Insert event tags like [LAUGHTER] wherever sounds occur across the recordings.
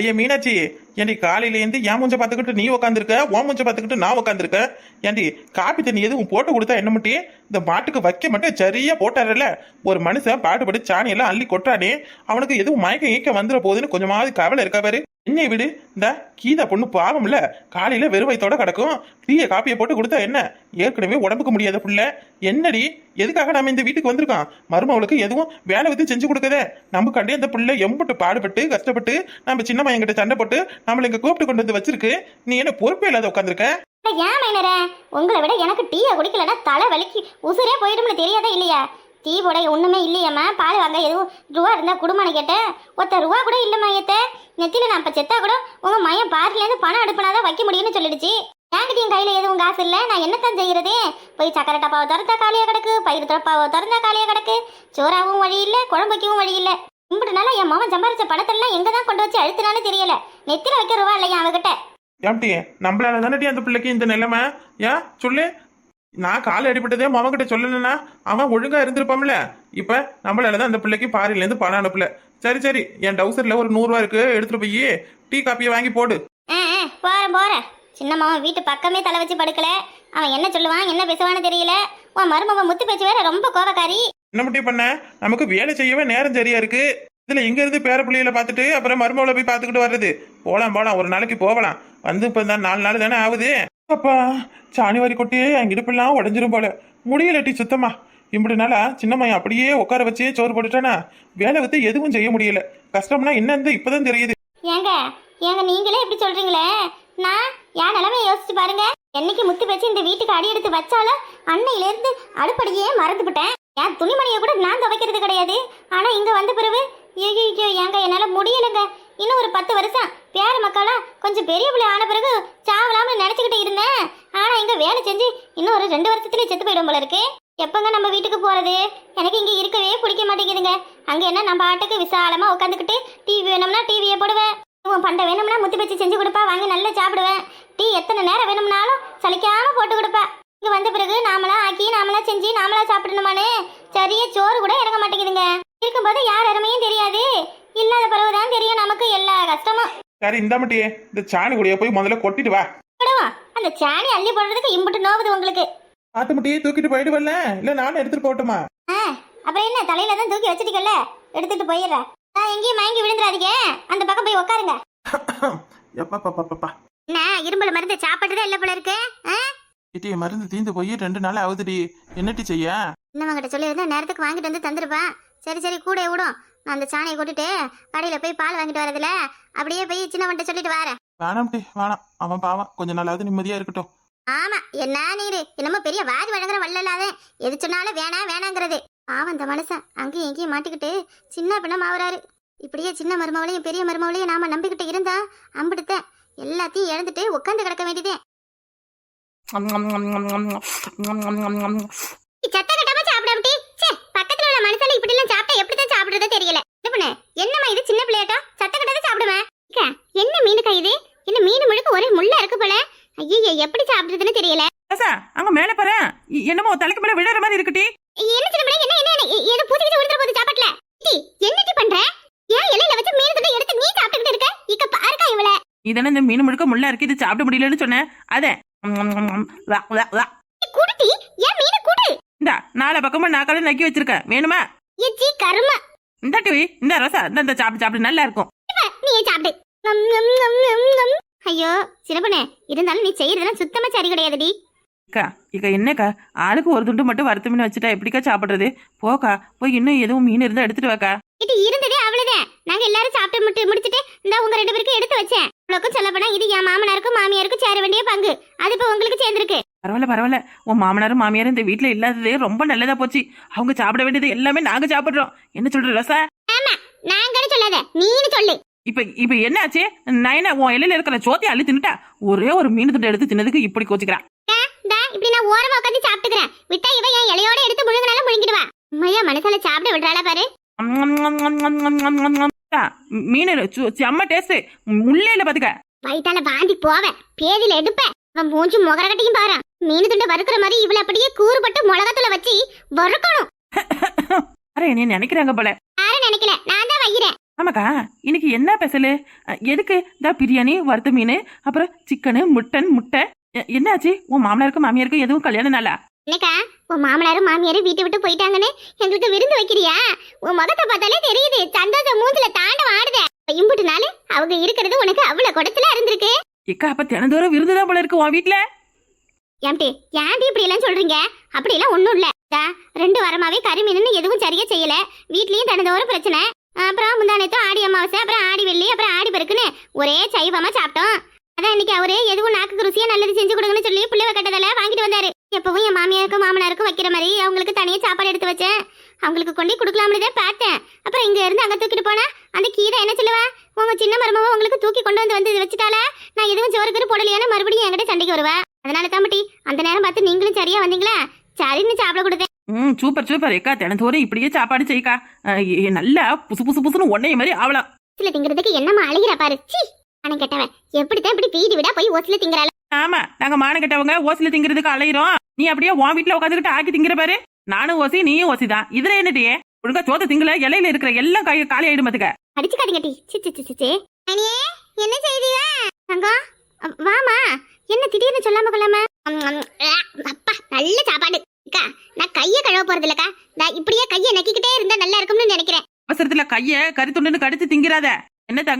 ஐயா மீனாட்சி ஏண்டி காலையிலேருந்து என் மூஞ்ச பார்த்துக்கிட்டு நீ உட்காந்துருக்க உன் மூஞ்ச பார்த்துக்கிட்டு நான் உட்காந்துருக்க ஏண்டி காப்பி தண்ணி எதுவும் போட்டு கொடுத்தா என்ன முட்டி? இந்த மாட்டுக்கு வைக்க மட்டும் சரியா போட்டாருல்ல. ஒரு மனுஷன் பாடுபட்டு சாணி எல்லாம் அள்ளி கொட்டுறானே. அவனுக்கு எதுவும் மயக்க ஈக்க வந்துட போகுதுன்னு கொஞ்சமாவது கவலை இருக்கா பாரு. என்னை விடு. இந்த கீதா பொண்ணு பாவம்ல. காலையில வெறும் கிடக்கும். டீயை காப்பியை போட்டு கொடுத்தா என்ன? ஏற்கனவே உடம்புக்கு முடியாத புள்ள. என்னடி? எதுக்காக நாம இந்த வீட்டுக்கு வந்திருக்கோம்? மருமவளுக்கு எதுவும் வேலை வந்து செஞ்சு கொடுக்கதே. நம்ம கண்டே அந்த புள்ள எம்புட்டு பாடுபட்டு கஷ்டப்பட்டு நம்ம சின்ன பையன்கிட்ட சண்டை போட்டு நம்மளை இங்க கூப்பிட்டு கொண்டு வந்து வச்சிருக்கு. நீ என்ன பொறுப்பே இல்லாத உட்காந்துருக்க ஏன் மைனரே? உங்களை விட எனக்கு டீயை குடிக்கலன்னா தலை வலிக்கு உசுரே போயிடும்னு தெரியாதா இல்லையா? டீ போட ஒன்றுமே இல்லையம்மா. பால் வாங்க எதுவும் ரூபா இருந்தால் குடும்பம்னு கேட்டேன். ஒருத்த ரூபா கூட இல்லைம்மா மையத்தை நெத்தியில் நான் இப்போ செத்தா கூட உங்கள் மையம் பார்ல பணம் அனுப்பினாதான் வைக்க முடியும்னு சொல்லிடுச்சு. என்கிட்ட என் கையில் எதுவும் காசு இல்லை? நான் என்னத்தான் செய்கிறதே போய் சக்கரை டப்பாவை திறந்தா காலியாக கிடக்கு பயிர் டப்பாவை திறந்தா காலியாக கிடக்கு. சோறாவும் வழி இல்லை குழம்பு வைக்கவும் வழி இல்லை. இப்படி என் மாமன் சம்பாரிச்ச பணத்தெல்லாம் எங்கே தான் கொண்டு வச்சு அழுத்தினாலும் தெரியல. நெத்தியில் வைக்க ரூபா இல்லையா அவகிட்ட? ஏம்டி நம்மளால தானடி அந்த பிள்ளைக்கு இந்த நிலைமை? ஏன்? சொல்லு. நான் கால் அடிபட்டதே மவன்கிட்ட சொல்லலைன்னா அவன் ஒழுங்கா இருந்திருப்பான்ல. இப்ப நம்மளால தான் அந்த பிள்ளைக்கு பாரில இருந்து பணம் அனுப்பல. சரி சரி. என் டவுசர்ல ஒரு நூறு ரூபா இருக்கு. எடுத்துட்டு போய் டீ காப்பியை வாங்கி போடு. போறேன் போறேன். சின்ன மாமன் வீட்டு பக்கமே தலை வச்சு படுக்கல. அவன் என்ன சொல்லுவான் என்ன பேசுவான்னு தெரியல. உன் மருமகன் முத்து பேச்சு வேற ரொம்ப கோபக்காரி என்ன மட்டும் பண்ண? நமக்கு வேலை செய்யவே நேரம் சரியா இருக்கு. இதுல இங்க இருந்து பேர பிள்ளைகளை பார்த்துட்டு அப்புறம் மருமகளை போய் பார்த்துக்கிட்டு வர்றது. போலாம் போலாம். ஒரு நாளைக்கு போகலாம். வந்து இப்ப இந்த நாலு நாள் தானே ஆகுது? அப்பா சாணிவாரி கொட்டியே என் இடுப்பெல்லாம் உடஞ்சிரும் போல. முடியலட்டி சுத்தமா. இப்படி நாளா சின்ன அப்படியே உட்கார வச்சே சோறு போட்டுட்டானா. வேலை வித்து எதுவும் செய்ய முடியல. கஷ்டம்னா என்னன்னு இப்பதான் தெரியுது. ஏங்க ஏங்க நீங்களே இப்படி சொல்றீங்களே? நான் என் நிலைமையை யோசிச்சு பாருங்க. என்னைக்கு முத்து வச்சு இந்த வீட்டுக்கு அடி எடுத்து வச்சாலும் அன்னையில இருந்து அடுப்படியே மறந்து விட்டேன். என் துணிமணியை கூட நான் துவைக்கிறது கிடையாது. ஆனா இங்க வந்த பிறகு ஐயோ ஏங்க என்னால முடியலங்க. இன்னும் ஒரு பத்து வருஷம். பேர மக்களா கொஞ்சம் பெரிய பிள்ளை ஆன பிறகு சாவலாம நினச்சிக்கிட்டு இருந்தேன். ஆனால் இங்கே வேலை செஞ்சு இன்னும் ஒரு ரெண்டு வருஷத்துலேயே செத்து போயிடும் போல இருக்கு. எப்பங்க நம்ம வீட்டுக்கு போகிறது எனக்கு இங்கே இருக்கவே பிடிக்க மாட்டேங்குதுங்க. அங்கே என்ன நம்ம ஆட்டுக்கு விசாலமாக உட்காந்துக்கிட்டு டிவி வேணும்னா டிவியை போடுவேன். உன் பண்டை வேணும்னா முத்தி பச்சி செஞ்சு கொடுப்பா வாங்கி நல்லா சாப்பிடுவேன். டீ எத்தனை நேரம் வேணும்னாலும் சலிக்காமல் போட்டு கொடுப்பா. இங்கே வந்த பிறகு நாமளா ஆக்கி நாமளா செஞ்சு நாமளா சாப்பிடணுமானே. சரியா சோறு கூட இறங்க மாட்டேங்குதுங்க. இருக்கும்போது யார் அருமையும் தெரியாது. இல்லாத பிறகுதான் தெரியும் நமக்கு எல்லா கஷ்டமும். சரி இந்த மட்டியே இந்த சாணி கூடிய போய் முதல்ல கொட்டிட்டு வா. அந்த சாணி அள்ளி போடுறதுக்கு இம்புட்டு நோவுது உங்களுக்கு. ஆட்டு முட்டியே தூக்கிட்டு போயிட்டு வரல. இல்ல நானும் எடுத்துட்டு போகட்டுமா? ஆ அப்புறம் என்ன? தலையில தான் தூக்கி வச்சிருக்கல எடுத்துட்டு போயிடுறேன் நான் எங்கேயும் மயங்கி விழுந்துடாதீங்க. அந்த பக்கம் போய் உட்காருங்க எப்பா என்ன இரும்பல் மருந்து சாப்பிட்டதே இல்ல போல இருக்கு? இட்டி மருந்து தீந்து போய் ரெண்டு நாள் ஆகுதுடி. என்னட்டி செய்ய? இன்னவங்கிட்ட சொல்லியிருந்தா நேரத்துக்கு வாங்கிட்டு வந்து தந்துருப்பேன் சரி சரி கூட விடும். அந்த சாணியை கொட்டிட்டு கடையில போய் பால் வாங்கிட்டு வரதுல அப்படியே போய் சின்னவன்ட்ட சொல்லிட்டு வரேன். வேணாம்டி வேணாம். அவன் பாவம். கொஞ்ச நாளாவது நிம்மதியா இருக்கட்டும். ஆமா என்ன நீரு? என்னமோ பெரிய வாரி வழங்குற வள்ளலாத. எது சொன்னாலும் வேணாம் வேணாங்கிறது. பாவம் அந்த மனுஷன் அங்கேயும் எங்கேயும் மாட்டிக்கிட்டு சின்ன பின்னம் ஆகுறாரு இப்படியே சின்ன மருமவளையும் பெரிய மருமவளையும் நாம நம்பிக்கிட்டு இருந்தா அம்பிடுத்தேன் எல்லாத்தையும் இழந்துட்டு உட்காந்து கிடக்க வேண்டியதே. சத்த கட்டாம சாப்பிடாமட்டி சே பக்கத்துல உள்ள மனுஷால இப்படி எல்லாம் சாப்பிட்டா எப்படி தான் சாப்பிடுறதோ தெரியல. என்ன பண்ண? என்னம்மா இது சின்ன பிள்ளையாட்டா? சத்த கட்டாத சாப்பிடுவேன் என்ன மீனுக்கா இது? என்ன மீன் முழுக்க ஒரே முள்ளா இருக்கு போல. ஐயோ எப்படி சாப்பிடுறதுன்னு தெரியல. ராசா அங்க மேல பாரு. என்னமோ தலைக்கு மேல விழுற மாதிரி இருக்குடி என்ன சின்ன பிள்ளை என்ன என்ன என்ன? ஏதோ பூத்திக்கிட்டு விழுந்துற போது சாப்பாட்டுல. டி என்னடி பண்ற? ஏன் இலையில வச்சு மீன் துண்டை எடுத்து நீ சாப்பிட்டுக்கிட்டு இருக்க? இக்க பாருக்கா இவள. இதென்ன இந்த மீன் முழுக்க முள்ளா இருக்கு இது சாப்பிட முடியலன்னு சொன்னேன் அதே குடுடி ஏன் மீனை குடு. இந்த நாலு பக்கமா நாக்கால நக்கி வச்சிருக்கேன் வேணுமா? எச்சி கரும. இந்த டிவி இந்த ரசா இந்த சாப்பிட்டு சாப்பிட்டு நல்லா இருக்கும். நீ சாப்பிடு. ஐயோ சிறப்பனே இருந்தாலும் நீ செய்யறதெல்லாம் சுத்தமா சரி கிடையாதுடி. அக்கா இக்கா என்னக்கா? ஆளுக்கு ஒரு துண்டு மட்டும் வறுத்த மீன் வச்சுட்டா எப்படிக்கா சாப்பிடுறது? போக்கா போய் இன்னும் எதுவும் மீன் இருந்தா எடுத்துட்டு வாக்கா. இது இருந்ததே அவ்வளவுதான் நாங்க எல்லாரும் சாப்பிட்டு முட்டு முடிச்சிட்டு இந்த உங்க ரெண்டு பேருக்கு எடுத்து வச்சேன். உங்களுக்கும் சொல்ல போனா இது என் மாமனாருக்கும் மாமியாருக்கும் சேர வேண்டிய பங்கு. அது இப்ப உங்களுக்கு சேர்ந்திருக்கு. பரவாயில்ல பரவாயில்ல. உன் மாமனாரும் மாமியாரும் இந்த வீட்ல இல்லாததே ரொம்ப நல்லதா போச்சு. அவங்க சாப்பிட வேண்டியது எல்லாமே நாங்க சாப்பிடுறோம். என்ன சொல்ற ரசா? நாங்கன்னு சொல்லாத. நீனு சொல்லு. இப்ப இப்ப என்னாச்சு நயனா உன் இலையில இருக்கிற சோத்தி அள்ளி தின்னுட்டா ஒரே ஒரு மீன் துண்டு எடுத்து தின்னதுக்கு இப்படி கோச்சுக்கிறா டா இப்படி நான் ஓரமா உட்காந்து சாப்பிட்டுக்கிறேன். விட்டா இவ என் இலையோட எடுத்து முழுங்கினாலும் முழுங்கிடுவா. உண்மையா மனசால சாப்பிட விடுறாளா பாரு. மீன் செம்ம டேஸ்ட் முள்ளையில பாத்துக்க வயித்தால வாந்தி போவேன் பேதியில எடுப்பேன் அவன் மூஞ்சி முகர கட்டியும் பாரு மீன் துண்டு வறுக்கிற மாதிரி இவள அப்படியே கூறுபட்டு மிளகத்துல வச்சு வறுக்கணும். [LAUGHS] நீ நினைக்கிறாங்க போல. யாரும் நினைக்கல. நான் தான் வைக்கிறேன். ஆமாக்கா இன்னைக்கு என்ன அஹ், எதுக்கு? இந்த பிரியாணி வறுத்த மீன் அப்புறம் சிக்கனு முட்டன் முட்டை. என்னாச்சு? உன் மாமனாருக்கும் மாமியாருக்கும் எதுவும் கல்யாணம் நாளா? என்னக்கா உன் மாமனாரும் மாமியாரும் வீட்டை விட்டு போயிட்டாங்கன்னு எங்களுக்கு விருந்து வைக்கிறியா? உன் முகத்தை பார்த்தாலே தெரியுது. சந்தோஷம் மூஞ்சில தாண்டம் ஆடுதே இம்புட்டு நாள் அவங்க இருக்கிறது உனக்கு அவ்வளவு குடத்துல இருந்திருக்கு. எக்கா அப்ப தினந்தோறும் விருந்துதான் போல இருக்கு உன் வீட்ல? ஏம்டி ஏன்டி இப்படி எல்லாம் சொல்றீங்க? அப்படி எல்லாம் ஒண்ணும் இல்ல. ரெண்டு வாரமாவே கறி எதுவும் சரியா செய்யல. வீட்லயும் தினந்தோறும் பிரச்சனை. அப்புறம் முந்தானத்து ஆடி அமாவாசை அப்புறம் ஆடி வெள்ளி அப்புறம் ஆடி பெருக்குன்னு ஒரே சைவமா சாப்பிட்டோம். அதான் இன்னைக்கு அவரே எதுவும் நாக்கு ருசியா நல்லது செஞ்சு கொடுங்கன்னு சொல்லி பிள்ளைவ கட்டதால வாங்கிட்டு வந்தாரு. எப்பவும் என் மாமியாருக்கும் மாமனாருக்கும் வைக்கிற மாதிரி அவங்களுக்கு தனியா சாப்பாடு எடுத்து வச்சேன். அவங்களுக்கு கொண்டு கொடுக்கலாம்னு தான் பார்த்தேன். அப்புறம் இங்க இருந்து அங்க தூக்கிட்டு போனா அந்த கீரை என்ன சொல்லுவா? உங்க சின்ன மருமவ உங்களுக்கு தூக்கி கொண்டு வந்து வந்து வச்சுட்டால நான் எதுவும் சோறுக்கு போடலையான மறுபடியும் என்கிட்ட சண்டைக்கு வருவா. அதனால தாம்பட்டி அந்த நேரம் பார்த்து நீங்களும் சரியா வந்தீங்களா? சரின்னு சாப்பிட கொடுத்தேன். ம் சூப்பர் சூப்பர். எக்கா தினந்தோறும் இப்படியே சாப்பாடு எ- நல்லா புசு புசு புசுன்னு ஒன்னைய மாதிரி ஆவலாம். ஓசில திங்கிறதுக்கு என்னம்மா அழுகிறா பாரு. சி பணம் கெட்டவன். எப்படித்தான் இப்படி வீடு விடா போய் ஓசில திங்கிறாள். ஆமா நாங்க மானம் கெட்டவங்க ஓசில திங்கிறதுக்கு அலையிறோம். நீ அப்படியே உன் வீட்ல உட்காந்துக்கிட்டு ஆக்கி திங்கிற பாரு. நானும் ஓசி நீயும் ஓசி தான். இதுல என்னடியே ஒழுங்கா சோத்த திங்கல இலையில இருக்கிற எல்லாம் கை காலி ஆயிடும் பாத்துக்க. அடிச்சுக்காதீங்க டி. சி சி சி சி, என்ன செய்தியா? தங்கம் வாமா. என்ன திடீர்னு சொல்லாம கொள்ளாம? அப்பா நல்ல சாப்பாடு. அக்கா நான் கைய கழுவ போறது இல்லக்கா. நான் இப்படியே கைய நக்கிக்கிட்டே இருந்தா நல்லா இருக்கும்னு நினைக்கிறேன். அவசரத்துல கைய கறி துண்டுன்னு கடிச்சு திங்கிறாத. என்ன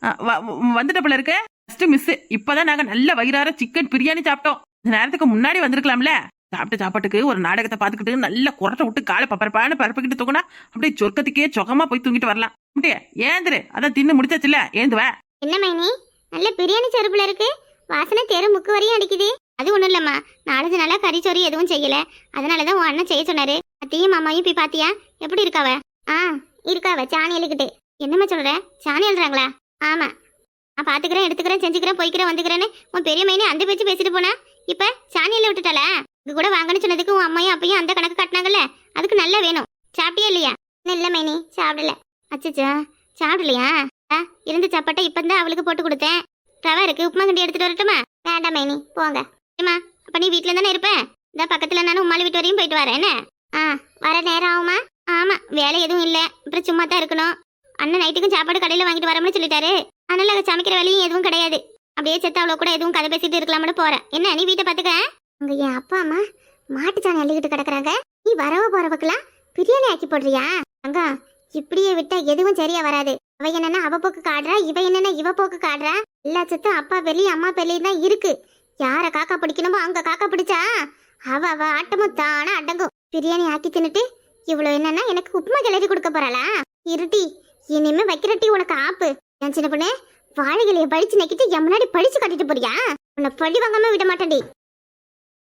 வ- வந்துட்ட போல இருக்கு. ஃபர்ஸ்ட் மிஸ் இப்பதான் நாங்க நல்ல வயிறார சிக்கன் பிரியாணி சாப்பிட்டோம். இந்த நேரத்துக்கு முன்னாடி வந்திருக்கலாம்ல. சாப்பிட்ட சாப்பாட்டுக்கு ஒரு நாடகத்தை பார்த்துக்கிட்டு நல்ல குரட்டை விட்டு காலை பப்பரப்பான்னு பரப்பிக்கிட்டு தூங்கினா அப்படியே சொர்க்கத்துக்கே சொகமா போய் தூங்கிட்டு வரலாம். அப்படியே ஏந்திரு. அதான் தின்னு முடிச்சாச்சுல ஏந்து வா என்ன மைனி? நல்ல பிரியாணி செருப்புல இருக்கு. வாசனை தெரு முக்கு வரையும் அடிக்குது. அது ஒன்றும் இல்லைம்மா. நாலஞ்சு நாளாக கறி சோறு எதுவும் செய்யல. அதனாலதான் உன் அண்ணன் செய்ய சொன்னாரு. அத்தையும் மாமாயும் போய் பாத்தியா? எப்படி இருக்காவ? ஆ இருக்காவ. சாணி எழுக்கிட்டு என்னம்மா சொல்கிற சாணி எழுறாங்களா நான் பார்த்துக்கிறேன் எடுத்துக்கிறேன் செஞ்சுக்கிறேன் போய்க்கிறேன் வந்துக்கிறேன்னு உன் பெரிய மைனே அந்த பேச்சு பேசிட்டு போனா? இப்போ சாணியில் விட்டுட்டாள? இது கூட வாங்கன்னு சொன்னதுக்கு உன் அம்மையும் அப்பையும் அந்த கணக்கு கட்டினாங்கல்ல? அதுக்கு நல்லா வேணும். சாப்பிட்டியா இல்லையா? இன்னும் மைனி. சாப்பிடல. அச்சச்சா. சாப்பிடலையா? ஆ, சாப்பாட்டை இப்போ தான் அவளுக்கு போட்டு கொடுத்தேன். ரவா இருக்கு உப்புமா கண்டி எடுத்துட்டு வரட்டுமா? வேண்டாம் மைனி. போங்க. ஏமா அப்ப நீ வீட்டுல தானே இருப்பேன் இந்த பக்கத்துல நானும் உமாலி வீட்டு வரையும் போயிட்டு வரேன் என்ன? ஆ வர நேரம் ஆகுமா? ஆமா வேலை எதுவும் இல்ல. அப்புறம் சும்மா தான் இருக்கணும். அண்ணன் நைட்டுக்கும் சாப்பாடு கடையில வாங்கிட்டு வரோம்னு சொல்லிட்டாரு. அதனால அங்க சமைக்கிற வேலையும் எதுவும் கிடையாது. அப்படியே செத்த அவ்வளோ கூட எதுவும் கதை பேசிட்டு இருக்கலாம்னு போறேன். என்ன நீ வீட்டை பாத்துக்க? அங்க என் அப்பா அம்மா மாட்டுச்சாணி அள்ளிக்கிட்டு கிடக்குறாங்க. நீ வரவ போறவக்கெல்லாம் பிரியாணி ஆக்கி போடுறியா? அங்க இப்படியே விட்டா எதுவும் சரியா வராது. அவ என்னன்னா அவ போக்கு காடுறா இவ என்னன்னா இவ போக்கு காடுறா. எல்லா சத்தும் அப்பா பெரிய அம்மா பெரிய தான் இருக்கு. யார காக்கா பிடிக்கணுமோ அங்க காக்கா பிடிச்சா அவ அவ ஆட்டமும் தானா அடங்கும். பிரியாணி ஆக்கி தின்னுட்டு இவ்வளவு என்னன்னா எனக்கு உப்புமா கிளறி கொடுக்க போறாளா? இருட்டி இனிமே வைக்கிறட்டி உனக்கு ஆப்பு. என் சின்ன பொண்ணு வாழைகளைய படிச்சு நக்கிட்டு என் முன்னாடி படிச்சு கட்டிட்டு போறியா? உன்னை பழி வாங்காம விட மாட்டேன்டி.